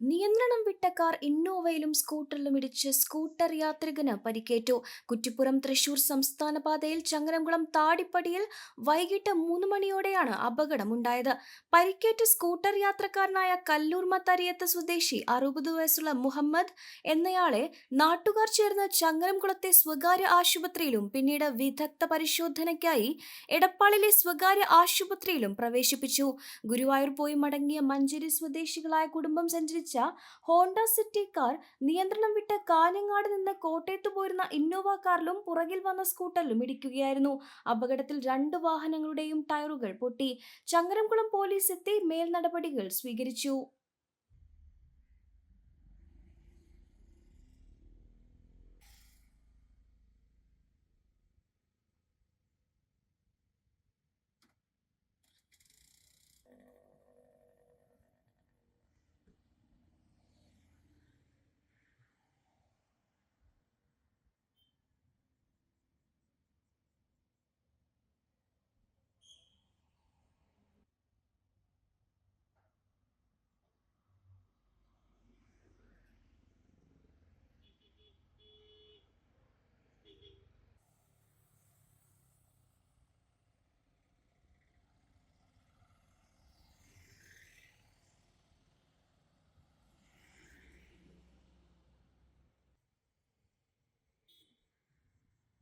നിയന്ത്രണം വിട്ട കാർ ഇന്നോവയിലും സ്കൂട്ടറിലും ഇടിച്ച് സ്കൂട്ടർ യാത്രികന് പരിക്കേറ്റു. കുറ്റിപ്പുറം തൃശൂർ സംസ്ഥാന പാതയിൽ ചങ്ങരംകുളം താടിപ്പടിയിൽ വൈകിട്ട് മൂന്ന് മണിയോടെയാണ് അപകടമുണ്ടായത്. പരിക്കേറ്റ സ്കൂട്ടർ യാത്രക്കാരനായ കല്ലൂർ മത്തരിയത്ത് സ്വദേശി അറുപത് വയസ്സുള്ള മുഹമ്മദ് എന്നയാളെ നാട്ടുകാർ ചേർന്ന് ചങ്ങരംകുളത്തെ സ്വകാര്യ ആശുപത്രിയിലും പിന്നീട് വിദഗ്ധ പരിശോധനയ്ക്കായി എടപ്പാളിലെ സ്വകാര്യ ആശുപത്രിയിലും പ്രവേശിപ്പിച്ചു. ഗുരുവായൂർ പോയി മടങ്ങിയ മഞ്ചേരി സ്വദേശികളായ കുടുംബം സഞ്ചരിച്ച ഹോണ്ട സിറ്റി കാർ നിയന്ത്രണം വിട്ട് കാഞ്ഞങ്ങാട് നിന്ന് കോട്ടയത്ത് പോയിരുന്ന ഇന്നോവ കാറിലും പുറകിൽ വന്ന സ്കൂട്ടറിലും ഇടിക്കുകയായിരുന്നു. അപകടത്തിൽ രണ്ട് വാഹനങ്ങളുടെയും ടയറുകൾ പൊട്ടി. ചങ്ങരംകുളം പോലീസ് എത്തി മേൽ നടപടികൾ സ്വീകരിച്ചു.